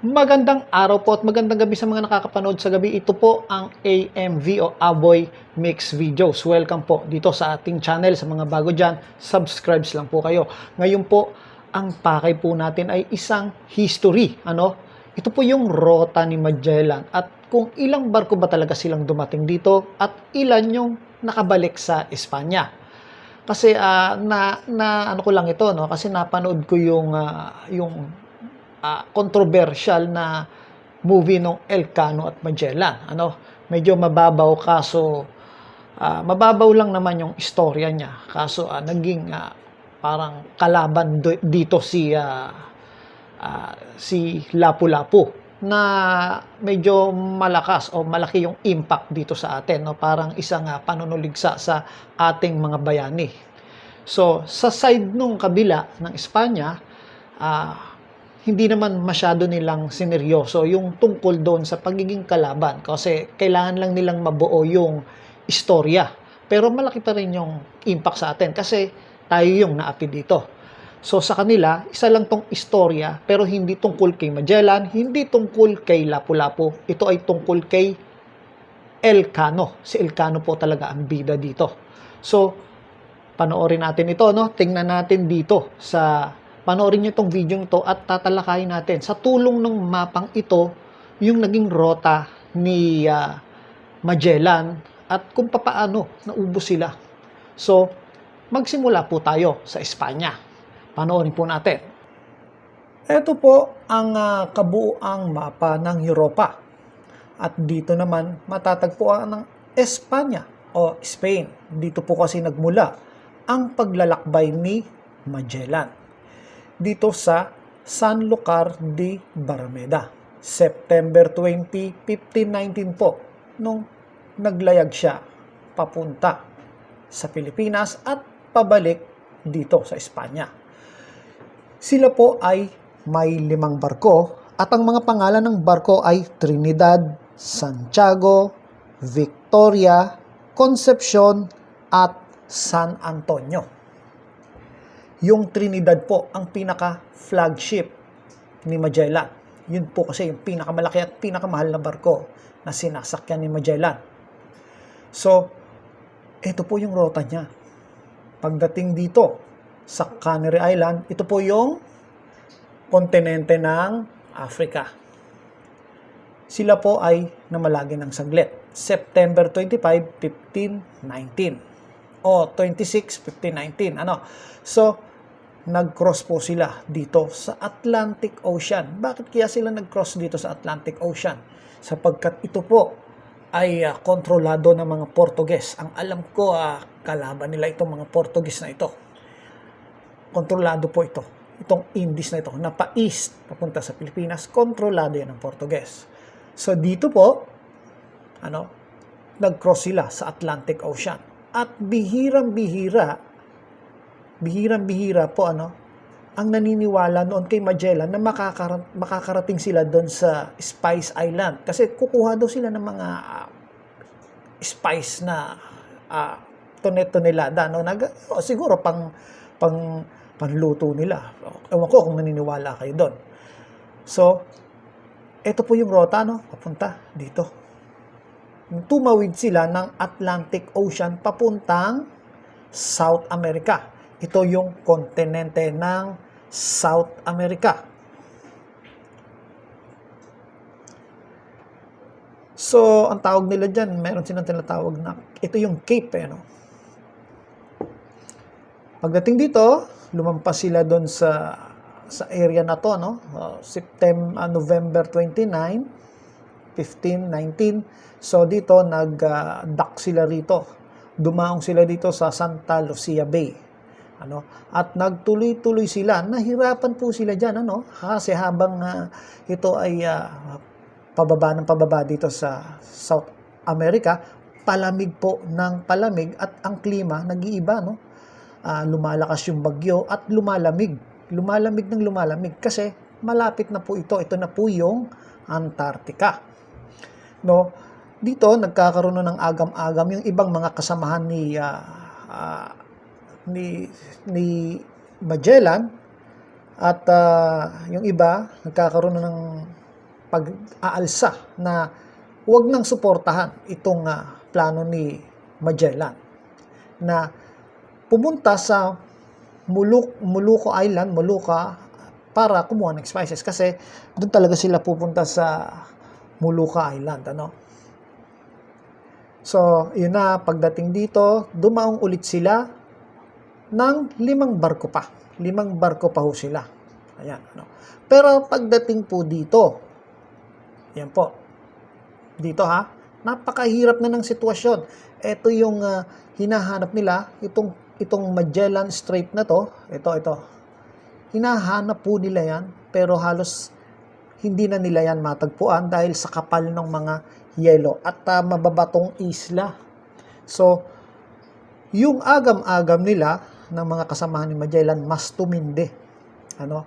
Magandang araw po at magandang gabi sa mga nakakapanood sa gabi. Ito po ang AMV o Aboy Mix Videos. Welcome po dito sa ating channel. Sa mga bago dyan, subscribes lang po kayo. Ngayon po, ang pakay po natin ay isang history. Ano? Ito po yung rota ni Magellan at kung ilang barko ba talaga silang dumating dito at ilan yung nakabalik sa Espanya. Kasi ah, na, na ano ko lang ito no kasi napanood ko yung ah, yung ah, controversial na movie ng Elcano at Magellan. Ano, medyo mababaw kaso ah, mababaw lang naman yung istorya niya. Kaso ah, naging ah, parang kalaban dito si ah, ah, si Lapu-Lapu na medyo malakas o malaki yung impact dito sa atin no parang isang ah, panunuligsa sa ating mga bayani. So sa side nung kabila ng Espanya ah, hindi naman masyado nilang sineryoso yung tungkol doon sa pagiging kalaban kasi kailangan lang nilang mabuo yung istorya. Pero malaki pa rin yung impact sa atin kasi tayo yung naapi dito. So sa kanila, isa lang tong istorya pero hindi tungkol kay Magellan, hindi tungkol kay Lapu-Lapu. Ito ay tungkol kay Elcano. Si Elcano po talaga ang bida dito. So, panoorin natin ito, no? Tingnan natin dito sa panoorin niyo itong video ito at tatalakayin natin sa tulong ng mapang ito yung naging rota ni ah, Magellan at kung papaano naubos sila. So, magsimula po tayo sa Espanya. Panoorin po natin. Ito po ang ah, kabuuang mapa ng Europa. At dito naman matatagpuan ng Espanya o Spain. Dito po kasi nagmula ang paglalakbay ni Magellan. Dito sa San Lucar de Barrameda. September 20, 1519 po nung naglayag siya papunta sa Pilipinas at pabalik dito sa Espanya. Sila po ay may limang barko at ang mga pangalan ng barko ay Trinidad, Santiago, Victoria, Concepcion at San Antonio. Yung Trinidad po ang pinaka flagship ni Magellan. Yun po kasi yung pinakamalaki at pinakamahal na barko na sinasakyan ni Magellan. So, ito po yung rota niya. Pagdating dito sa Canary Island, ito po yung kontinente ng Africa. Sila po ay namalagi ng saglit. September 25, 1519. O 26, 1519. Ano? So, nag-cross po sila dito sa Atlantic Ocean. Bakit kaya sila nag-cross dito sa Atlantic Ocean? Sapagkat ito po ay ah, kontrolado ng mga Portuges. Ang alam ko, ah, kalaban nila itong mga Portuguese na ito. Kontrolado po ito. Itong Indies na ito, na pa-east, papunta sa Pilipinas, kontrolado yan ng Portuges. So dito po, ano, nag-cross sila sa Atlantic Ocean. At bihirang-bihira, bihirang-bihira po ano, ang naniniwala noon kay Magellan na makakara- makakarating sila doon sa Spice Island. Kasi kukuha daw sila ng mga ah, spice na uh, tonelada no nag o, siguro pang pang panluto nila. Ewan ko kung naniniwala kayo doon. So, ito po yung rota, no? Papunta dito. Tumawid sila ng Atlantic Ocean papuntang South America. Ito yung kontinente ng South America. So, ang tawag nila dyan, meron silang tinatawag na, ito yung Cape, eh, no? Pagdating dito, lumampas sila doon sa sa area na to, no? Uh, September, November 29, 15, 19. So dito nag-dock sila rito. Dumaong sila dito sa Santa Lucia Bay. Ano? At nagtuloy-tuloy sila. Nahirapan po sila diyan, ano? Kasi habang uh, ito ay uh, pababa ng pababa dito sa South America, palamig po ng palamig at ang klima nag-iiba, no? uh, lumalakas yung bagyo at lumalamig. Lumalamig ng lumalamig kasi malapit na po ito. Ito na po yung Antarctica. No? Dito nagkakaroon na ng agam-agam yung ibang mga kasamahan ni uh, uh, ni ni Magellan at uh, yung iba nagkakaroon na ng pag-aalsa na huwag nang suportahan itong ah, plano ni Magellan na pumunta sa Muluk, Moluco Island, Moluca, para kumuha ng spices kasi doon talaga sila pupunta sa Moluca Island. Ano? So, yun na, pagdating dito, dumaong ulit sila ng limang barko pa. Limang barko pa ho sila. Ayan. Ano. Pero pagdating po dito, yan po, dito ha, napakahirap na ng sitwasyon. Ito yung ah, hinahanap nila, itong, itong Magellan Strait na to, ito, ito. Hinahanap po nila yan, pero halos hindi na nila yan matagpuan dahil sa kapal ng mga yelo at ah, mababatong isla. So, yung agam-agam nila ng mga kasamahan ni Magellan mas tumindi. Ano?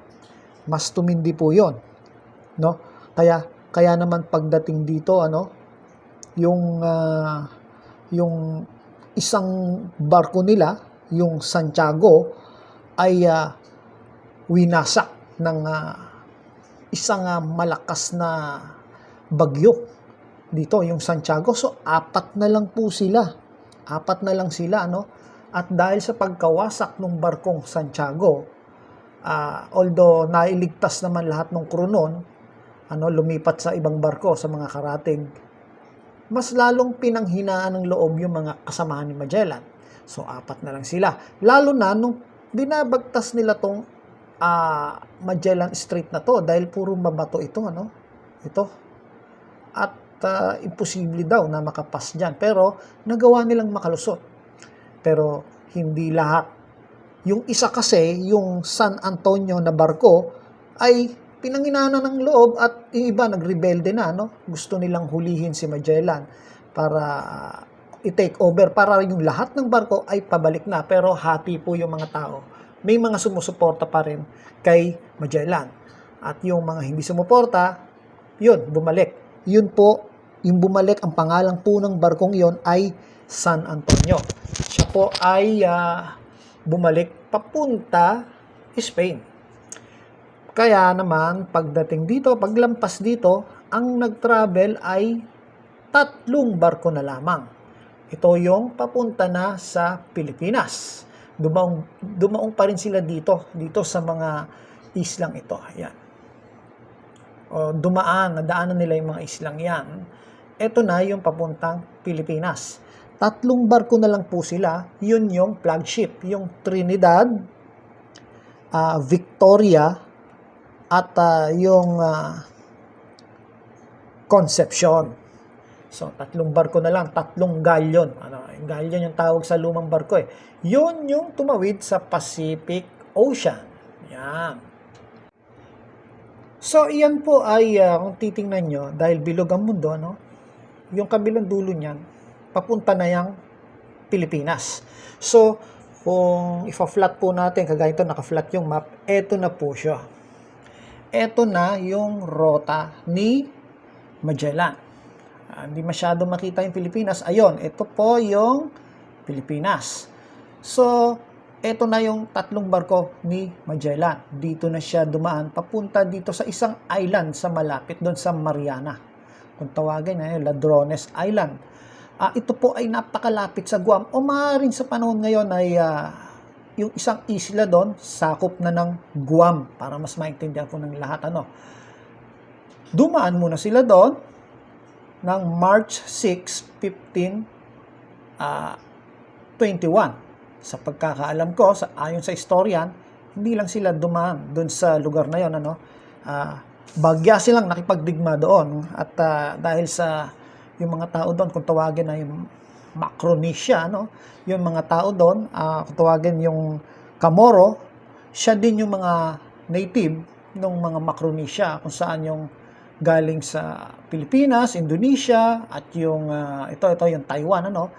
Mas tumindi po 'yon. No? Kaya kaya naman pagdating dito ano, yung ah, yung isang barko nila, yung Santiago ay ah, winasak ng ah, isang ah, malakas na bagyo dito yung Santiago. So apat na lang po sila. Apat na lang sila no. At dahil sa pagkawasak ng barkong Santiago, ah, although nailigtas naman lahat ng crew nun, ano, lumipat sa ibang barko sa mga karating, mas lalong pinanghinaan ng loob yung mga kasamahan ni Magellan. So, apat na lang sila. Lalo na nung binabagtas nila tong ah, Magellan Strait na to dahil puro mabato ito, ano? Ito. At ah, imposible daw na makapas dyan. Pero, nagawa nilang makalusot. Pero, hindi lahat. Yung isa kasi, yung San Antonio na barko, ay pinanginana ng loob at yung iba nagrebelde na, no? Gusto nilang hulihin si Magellan para ah, i-take over para yung lahat ng barko ay pabalik na pero happy po yung mga tao. May mga sumusuporta pa rin kay Magellan. At yung mga hindi sumuporta, yun, bumalik. Yun po, yung bumalik, ang pangalan po ng barkong yon ay San Antonio. Siya po ay ah, bumalik papunta Spain. Kaya naman, pagdating dito, paglampas dito, ang nag-travel ay tatlong barko na lamang. Ito yung papunta na sa Pilipinas. Dumaong, dumaong pa rin sila dito, dito sa mga islang ito. Ayan. O, dumaan, nadaanan nila yung mga islang yan. Ito na yung papuntang Pilipinas. Tatlong barko na lang po sila. Yun yung flagship. Yung Trinidad, ah, Victoria, at ah, yung ah, Concepcion. So, tatlong barko na lang, tatlong galyon. Ano, galyon yung tawag sa lumang barko eh. Yun yung tumawid sa Pacific Ocean. Yan. So, iyan po ay, ah, kung titingnan nyo, dahil bilog ang mundo, no? yung kabilang dulo niyan, papunta na yung Pilipinas. So, kung ifa-flat po natin, kagaya ito, naka-flat yung map, eto na po siya. Eto na yung rota ni Magellan. Ah, Hindi masyado makita yung Pilipinas. Ayun, ito po yung Pilipinas. So, ito na yung tatlong barko ni Magellan. Dito na siya dumaan papunta dito sa isang island sa malapit doon sa Mariana. Kung tawagin na yun, Ladrones Island. Ah, ito po ay napakalapit sa Guam o maaaring sa panahon ngayon ay ah, yung isang isla doon sakop na ng Guam para mas maintindihan po ng lahat ano. Dumaan muna sila doon ng March 6, 15 ah, 21. Sa pagkakaalam ko, sa, ayon sa historian, hindi lang sila dumaan doon sa lugar na yon ano. Ah, bagya silang nakipagdigma doon at ah, dahil sa yung mga tao doon kung tawagin na yung Macronesia ano yung mga tao doon ah, kung tawagin yung Kamoro siya din yung mga native ng mga Macronesia kung saan yung galing sa Pilipinas, Indonesia at yung ah, ito ito yung Taiwan ano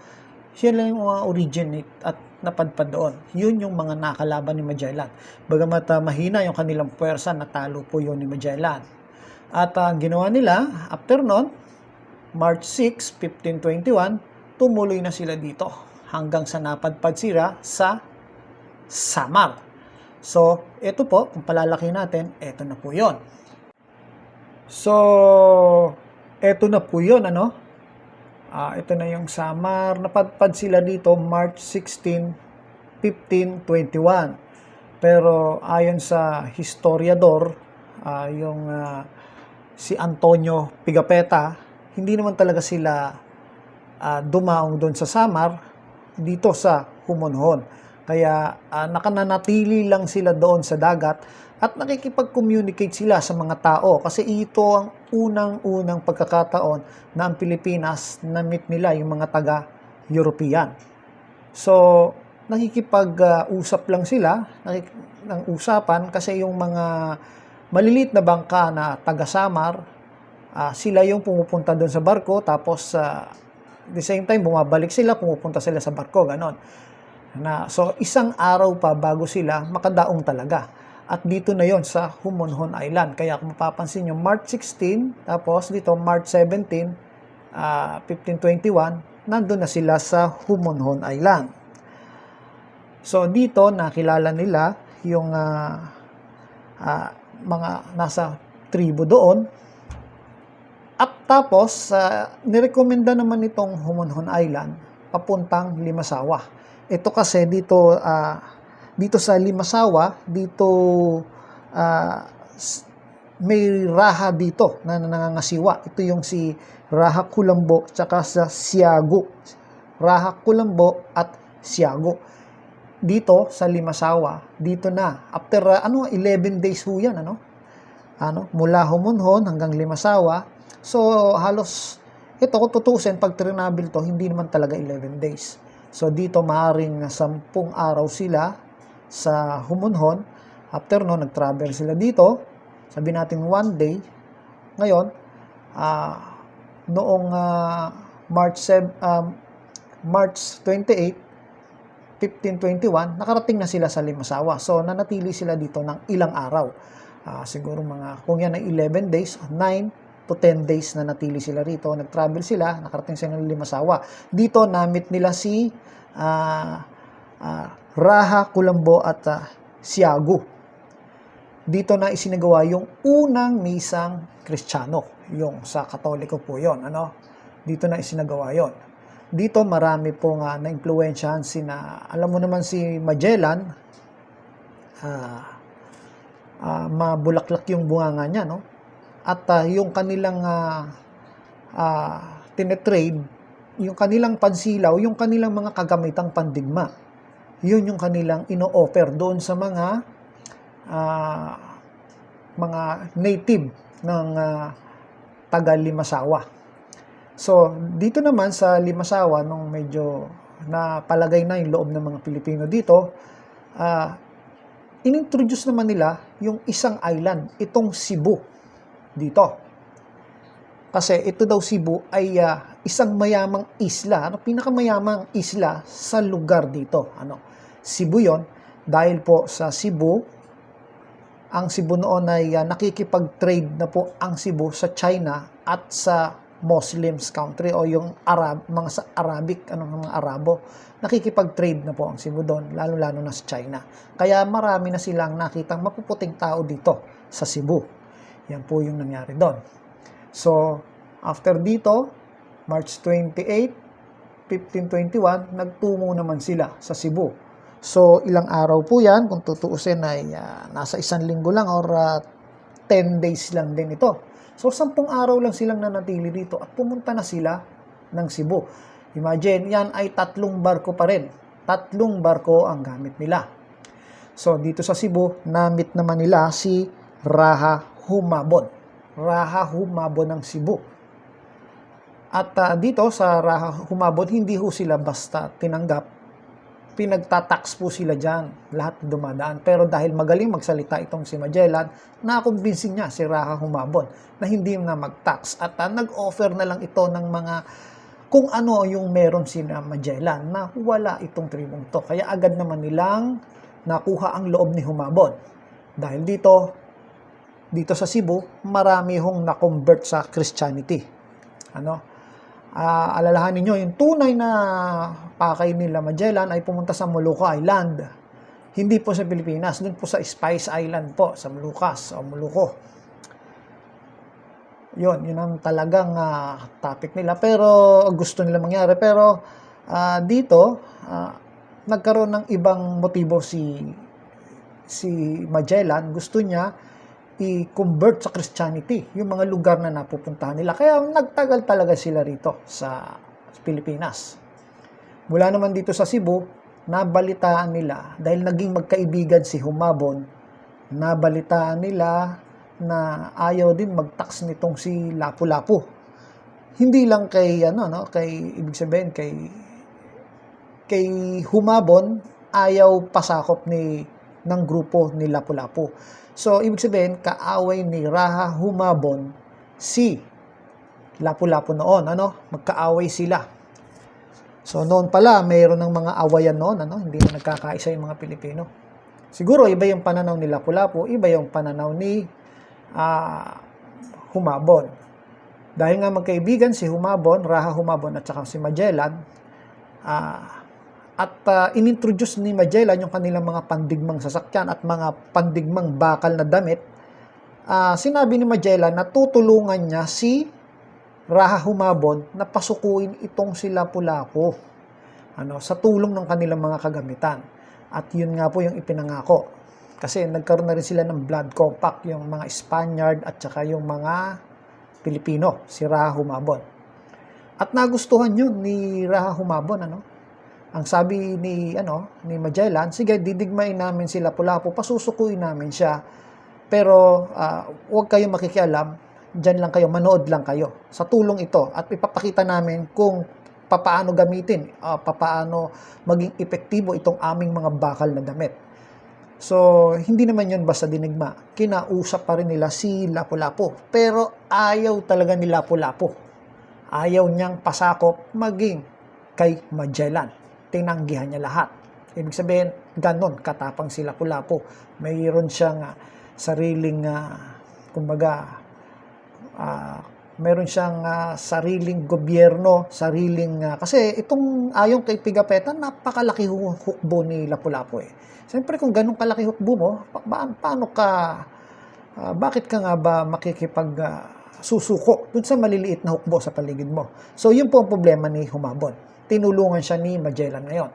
siya lang yung mga originate at napadpad doon. Yun yung mga nakalaban ni Magellan. Bagamat ah, mahina yung kanilang puwersa, natalo po yun ni Magellan. At ah, ang ginawa nila, after nun, March 6, 1521, tumuloy na sila dito hanggang sa napadpad sila sa Samar. So, ito po, kung palalaki natin, ito na po yon. So, eto na po yun, ano? Ah, ito na yung Samar. Napadpad sila dito March 16, 15, 21. Pero ayon sa historiador, ah, yung ah, si Antonio Pigapetta, hindi naman talaga sila ah, dumaong doon sa Samar dito sa Humonhon. Kaya ah, nakananatili lang sila doon sa dagat at nakikipag-communicate sila sa mga tao kasi ito ang unang-unang pagkakataon na ang Pilipinas na-meet nila yung mga taga-European. So, nakikipag-usap lang sila ng usapan kasi yung mga malilit na bangka na taga-Samar, ah, sila yung pumupunta doon sa barko tapos sa the same time bumabalik sila, pumupunta sila sa barko, ganon. Na, so, isang araw pa bago sila makadaong talaga. At dito na yon sa Humonhon Island. Kaya kung mapapansin nyo, March 16, tapos dito March 17, ah, 1521, nandun na sila sa Humonhon Island. So dito nakilala nila yung ah, ah, mga nasa tribo doon. Tapos, uh, nirekomenda naman itong Humonhon Island papuntang Limasawa. Ito kasi dito ah, dito sa Limasawa, dito s- may raha dito na nangangasiwa. Ito yung si Raha Kulambo tsaka sa Siago. Raha Kulambo at Siago. Dito sa Limasawa, dito na. After ah, ano 11 days ho yan, ano? Ano, mula Humunhon hanggang Limasawa. So halos ito kung tutusin pag trinabil to, hindi naman talaga 11 days. So dito maaring 10 araw sila sa Humunhon. After no, nag-travel sila dito. Sabi natin one day. Ngayon, ah, noong ah, March 7, um, March 28, 1521, nakarating na sila sa Limasawa. So, nanatili sila dito ng ilang araw. Ah, siguro mga, kung yan ay 11 days, 9 to 10 days na natili sila rito. Nag-travel sila, nakarating sila ng Limasawa. Dito, namit nila si ah, ah, Raha, Kulambo at ah, Siago. Dito na isinagawa yung unang misang Kristiyano. Yung sa Katoliko po yon ano? Dito na isinagawa yon dito marami po nga na-influensyahan si na, alam mo naman si Magellan, ah ah, mabulaklak yung bunganga niya, no? At ah, yung kanilang ah ah, tinetrade, yung kanilang pansilaw, yung kanilang mga kagamitang pandigma, yun yung kanilang ino-offer doon sa mga ah, mga native ng ah, taga Limasawa. So, dito naman sa Limasawa, nung medyo napalagay na yung loob ng mga Pilipino dito, ah inintroduce naman nila yung isang island, itong Cebu dito. Kasi ito daw Cebu ay ah, isang mayamang isla, ano, pinakamayamang isla sa lugar dito. Ano, Cebu yon dahil po sa Cebu, ang Cebu noon ay ah, nakikipag-trade na po ang Cebu sa China at sa Muslims country o yung Arab, mga sa Arabic, ano mga Arabo, nakikipag-trade na po ang Cebu doon, lalo-lalo na sa China. Kaya marami na silang nakitang mapuputing tao dito sa Cebu. Yan po yung nangyari doon. So, after dito, March 28, 1521, nagtungo naman sila sa Cebu. So, ilang araw po yan, kung tutuusin ay ah, nasa isang linggo lang or ah, 10 days lang din ito. So, sampung araw lang silang nanatili dito at pumunta na sila ng Cebu. Imagine, yan ay tatlong barko pa rin. Tatlong barko ang gamit nila. So, dito sa Cebu, namit naman nila si Raha Humabon. Raha Humabon ng Cebu. At ah, dito sa Raha Humabon, hindi ho sila basta tinanggap pinagtatax po sila dyan, lahat dumadaan. Pero dahil magaling magsalita itong si Magellan, nakumbinsin niya si Raha Humabon na hindi na mag-tax. At uh, nag-offer na lang ito ng mga kung ano yung meron si Magellan na wala itong tribong to. Kaya agad naman nilang nakuha ang loob ni Humabon. Dahil dito, dito sa Cebu, marami hong na-convert sa Christianity. Ano? Ah, alalahanin nyo, yung tunay na pakay nila Magellan ay pumunta sa Molucco Island. Hindi po sa Pilipinas, dun po sa Spice Island po, sa Molucas o Molucco. Yun, yun ang talagang ah, topic nila. Pero gusto nila mangyari. Pero ah, dito, ah, nagkaroon ng ibang motibo si si Magellan. Gusto niya i-convert sa Christianity yung mga lugar na napupuntahan nila. Kaya nagtagal talaga sila rito sa Pilipinas. Mula naman dito sa Cebu, nabalitaan nila dahil naging magkaibigan si Humabon, nabalitaan nila na ayaw din mag-tax nitong si Lapu-Lapu. Hindi lang kay ano no, kay ibig sabihin kay kay Humabon ayaw pasakop ni ng grupo ni Lapu-Lapu. So ibig sabihin kaaway ni Raha Humabon si Lapu-Lapu noon, ano? Magkaaway sila. So noon pala mayroon ng mga awayan noon, ano? Hindi na nagkakaisa yung mga Pilipino. Siguro iba yung pananaw ni Lapu-Lapu, iba yung pananaw ni ah, Humabon. Dahil nga magkaibigan si Humabon, Raha Humabon at saka si Magellan, ah, at ah, inintroduce ni Magellan yung kanilang mga pandigmang sasakyan at mga pandigmang bakal na damit, ah, sinabi ni Magellan na tutulungan niya si Raha Humabon na pasukuin itong si Lapu-Lapu ano, sa tulong ng kanilang mga kagamitan. At yun nga po yung ipinangako. Kasi nagkaroon na rin sila ng blood compact, yung mga Spaniard at saka yung mga Pilipino, si Raha Humabon. At nagustuhan yun ni Raha Humabon, ano? Ang sabi ni ano ni Magellan, sige didigmain namin si Lapu-Lapu, pasusukuin namin siya. Pero ah, huwag kayong makikialam, diyan lang kayo, manood lang kayo sa tulong ito at ipapakita namin kung papaano gamitin, ah, papaano maging epektibo itong aming mga bakal na damit. So, hindi naman yun basta dinigma. Kinausap pa rin nila si Lapu-Lapu. Pero ayaw talaga ni Lapu-Lapu. Ayaw niyang pasakop maging kay Magellan. Tinanggihan niya lahat. Ibig sabihin, ganon, katapang si Lapu-Lapu. Mayroon siyang ah, sariling, ah, kumbaga, ah, meron siyang ah, sariling gobyerno, sariling ah, kasi itong ayon kay Pigapetta, napakalaki hu- hukbo ni Lapu-Lapu eh. Siyempre kung ganun kalaki hukbo mo, pa- ba- paano ka ah, bakit ka nga ba makikipag ah, susuko dun sa maliliit na hukbo sa paligid mo? So yun po ang problema ni Humabon. Tinulungan siya ni Magellan ngayon.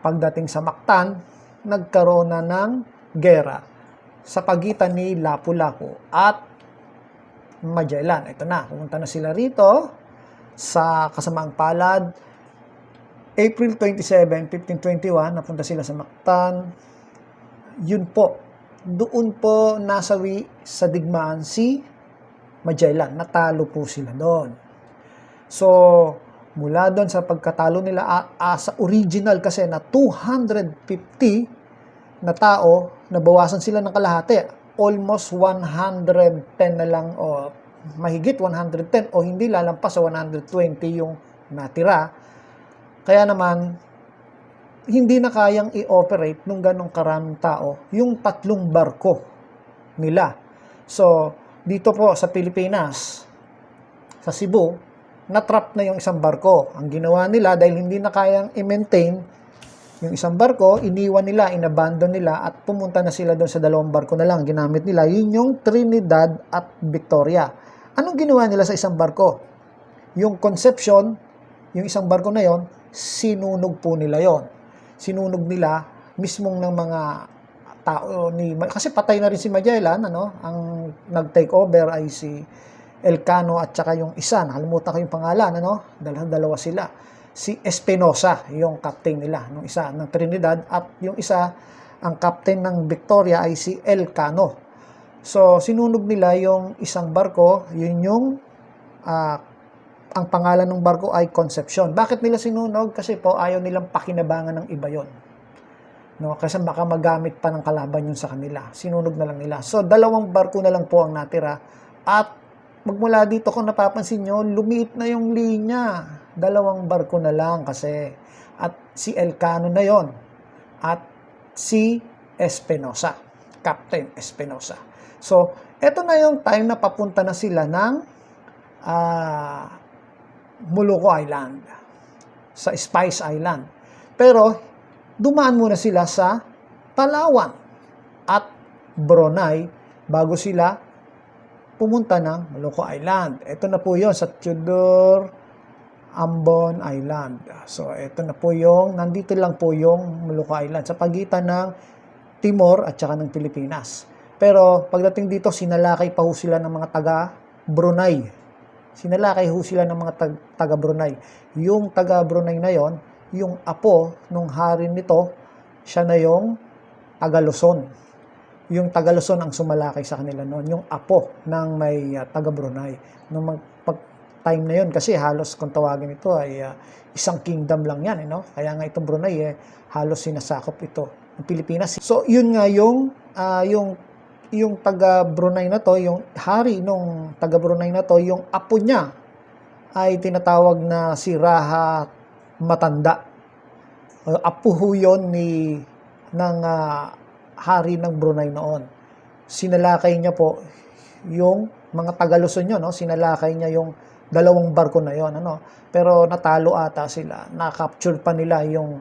Pagdating sa Mactan, nagkaroon na ng gera sa pagitan ni Lapu-Lapu at Magellan. Ito na, pumunta na sila rito sa kasamaang palad. April 27, 1521, napunta sila sa Mactan. Yun po, doon po nasawi sa digmaan si Magellan. Natalo po sila doon. So, mula doon sa pagkatalo nila, sa original kasi na 250 na tao, nabawasan sila ng kalahati. Almost 110 na lang o mahigit 110 o hindi lalampas sa 120 yung natira. Kaya naman, hindi na kayang i-operate nung ganong karaming tao yung tatlong barko nila. So, dito po sa Pilipinas, sa Cebu, na-trap na yung isang barko. Ang ginawa nila dahil hindi na kayang i-maintain yung isang barko, iniwan nila, inabandon nila at pumunta na sila doon sa dalawang barko na lang. Ginamit nila yun yung Trinidad at Victoria. Anong ginawa nila sa isang barko? Yung Concepcion, yung isang barko na yon, sinunog po nila yon. Sinunog nila mismong ng mga tao ni kasi patay na rin si Magellan ano ang nag-take over ay si Elcano at saka yung isa nakalimutan ko yung pangalan ano dalawa dalawa sila si Espinosa yung captain nila nung isa ng Trinidad at yung isa ang captain ng Victoria ay si Elcano so sinunog nila yung isang barko yun yung ah, ang pangalan ng barko ay Concepcion. Bakit nila sinunog? Kasi po ayaw nilang pakinabangan ng iba yon. No, kasi baka magamit pa ng kalaban yun sa kanila. Sinunog na lang nila. So, dalawang barko na lang po ang natira. At magmula dito, kung napapansin nyo, lumiit na yung linya. Dalawang barko na lang kasi. At si Elcano na yon At si Espinosa. Captain Espinosa. So, eto na yung time na papunta na sila ng ah Molucco Island. Sa Spice Island. Pero, dumaan muna sila sa Palawan at Brunei bago sila pumunta ng Molucco Island. Ito na po yon sa Tudor Ambon Island. So, ito na po yung, nandito lang po yung Molucco Island sa pagitan ng Timor at saka ng Pilipinas. Pero pagdating dito, sinalakay pa ho sila ng mga taga Brunei. Sinalakay ho sila ng mga tag- taga Brunei. Yung taga Brunei na yon, yung apo nung hari nito, siya na yung taga Luzon. Yung taga Luzon ang sumalakay sa kanila noon, yung apo ng may uh, taga Brunei. Nung mag, pag time na yun, kasi halos kung tawagin ito ay uh, isang kingdom lang yan, eh, no? Kaya nga itong Brunei, eh, halos sinasakop ito ng Pilipinas. So, yun nga yung, ah, yung yung taga Brunei na to, yung hari nung taga Brunei na to, yung apo niya ay tinatawag na si Raha Matanda. Uh, apo ho yun ni ng ah, hari ng Brunei noon. Sinalakay niya po yung mga taga Luzon yun, no? sinalakay niya yung dalawang barko na yon ano? Pero natalo ata sila. Na-capture pa nila yung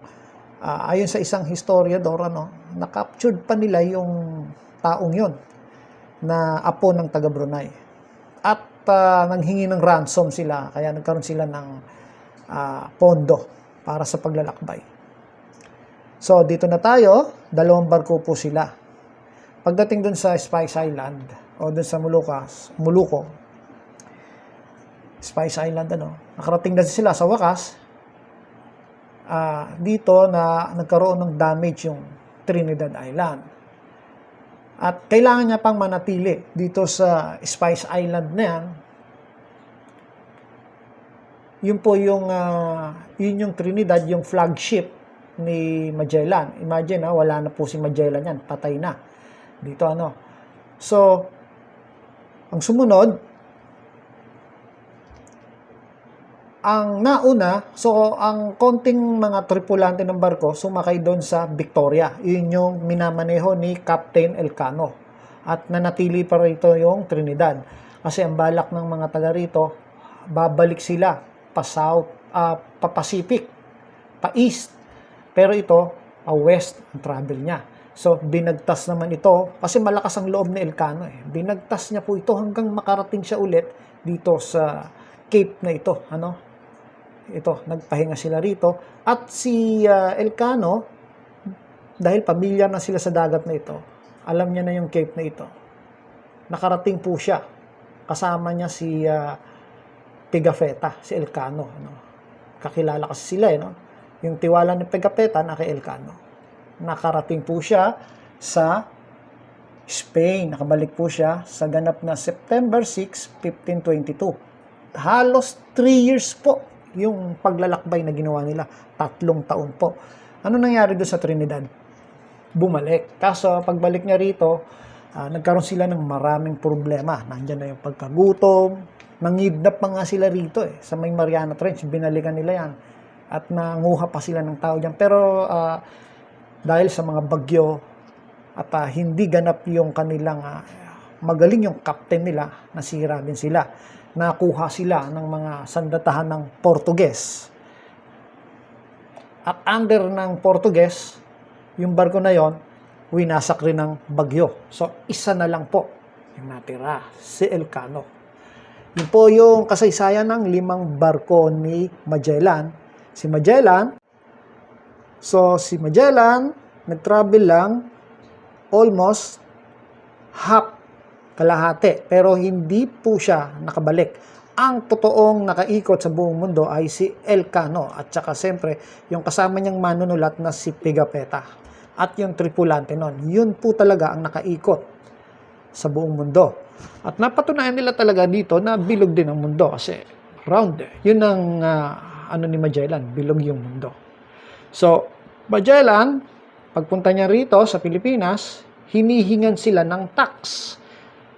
ah, ayon sa isang historiador ano? Na-capture pa nila yung taong yon na apo ng taga Brunei at ah, nanghingi ng ransom sila kaya nagkaroon sila ng ah, pondo para sa paglalakbay so dito na tayo. Dalawang barko po sila. Pagdating dun sa Spice Island o dun sa Molucas Moluco Spice Island ano? Nakarating na sila sa wakas. Ah, dito na nagkaroon ng damage yung Trinidad Island. At kailangan niya pang manatili dito sa Spice Island na yan. Yun po yung, ah, yun yung Trinidad, yung flagship ni Magellan. Imagine, ha, wala na po si Magellan yan. Patay na. Dito, ano. So, ang sumunod, ang nauna, so ang konting mga tripulante ng barko sumakay doon sa Victoria. Yun yung minamaneho ni Captain Elcano. At nanatili pa rito yung Trinidad. Kasi ang balak ng mga taga rito, babalik sila pa South, ah, pa Pacific, pa East. Pero ito, pa West ang travel niya. So, binagtas naman ito, kasi malakas ang loob ni Elcano eh. Binagtas niya po ito hanggang makarating siya ulit dito sa Cape na ito. Ano? ito, nagpahinga sila rito. At si ah, Elcano, dahil pamilyar na sila sa dagat na ito, alam niya na yung cape na ito. Nakarating po siya. Kasama niya si ah, Pigafetta, si Elcano. Ano. Kakilala kasi sila, eh, no? Yung tiwala ni Pigafetta na kay Elcano. Nakarating po siya sa Spain. Nakabalik po siya sa ganap na September 6, 1522. Halos 3 years po yung paglalakbay na ginawa nila. Tatlong taon po. Ano nangyari doon sa Trinidad? Bumalik. Kaso pagbalik niya rito, ah, nagkaroon sila ng maraming problema. Nandiyan na yung pagkagutom, nangidnap pa nga sila rito eh, sa may Mariana Trench. Binalikan nila yan. At nanguha pa sila ng tao dyan. Pero ah, dahil sa mga bagyo at ah, hindi ganap yung kanilang ah, magaling yung captain nila, nasira din sila. Nakuha sila ng mga sandatahan ng Portuges. At under ng Portuges, yung barko na yon, winasak rin ng bagyo. So, isa na lang po yung natira, si Elcano. Yun po yung kasaysayan ng limang barko ni Magellan. Si Magellan, so si Magellan, nag-travel lang almost half kalahati, pero hindi po siya nakabalik. Ang totoong nakaikot sa buong mundo ay si Elcano at saka siyempre yung kasama niyang manunulat na si Pigapetta at yung tripulante nun. Yun po talaga ang nakaikot sa buong mundo. At napatunayan nila talaga dito na bilog din ang mundo kasi round. Yun ang ah, ano ni Magellan, bilog yung mundo. So, Magellan, pagpunta niya rito sa Pilipinas, hinihingan sila ng tax.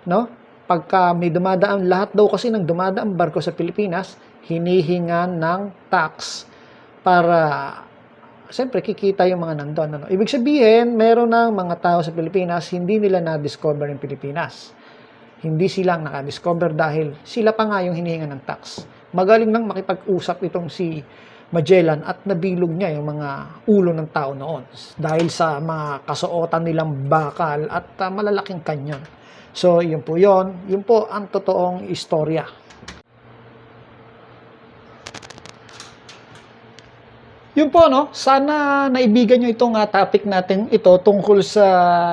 No? Pagka may dumadaan, lahat daw kasi ng dumadaang barko sa Pilipinas, hinihingan ng tax para siyempre kikita yung mga nandun. Ano? Ibig sabihin, meron ng mga tao sa Pilipinas, hindi nila na-discover yung Pilipinas. Hindi sila nakadiscover dahil sila pa nga yung hinihingan ng tax. Magaling nang makipag-usap itong si Magellan at nabilog niya yung mga ulo ng tao noon dahil sa mga kasuotan nilang bakal at ah, malalaking kanyon. So, yun po yun. Yun po ang totoong istorya. Yun po, no? Sana naibigan nyo itong ah, topic natin ito tungkol sa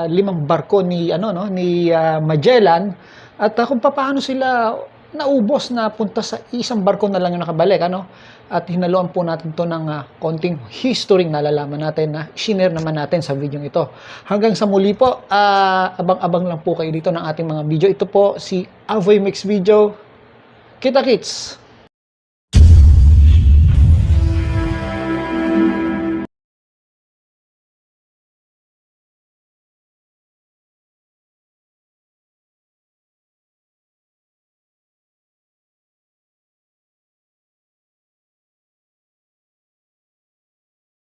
limang barko ni, ano, no? Ni ah, Magellan at ah, kung paano sila naubos na punta sa isang barko na lang yung nakabalik, ano? At hinaluan po natin to ng ah, konting history na natin na shinare naman natin sa video ito. Hanggang sa muli po, ah, abang-abang lang po kayo dito ng ating mga video. Ito po si Avoy Mix Video. Kita kits!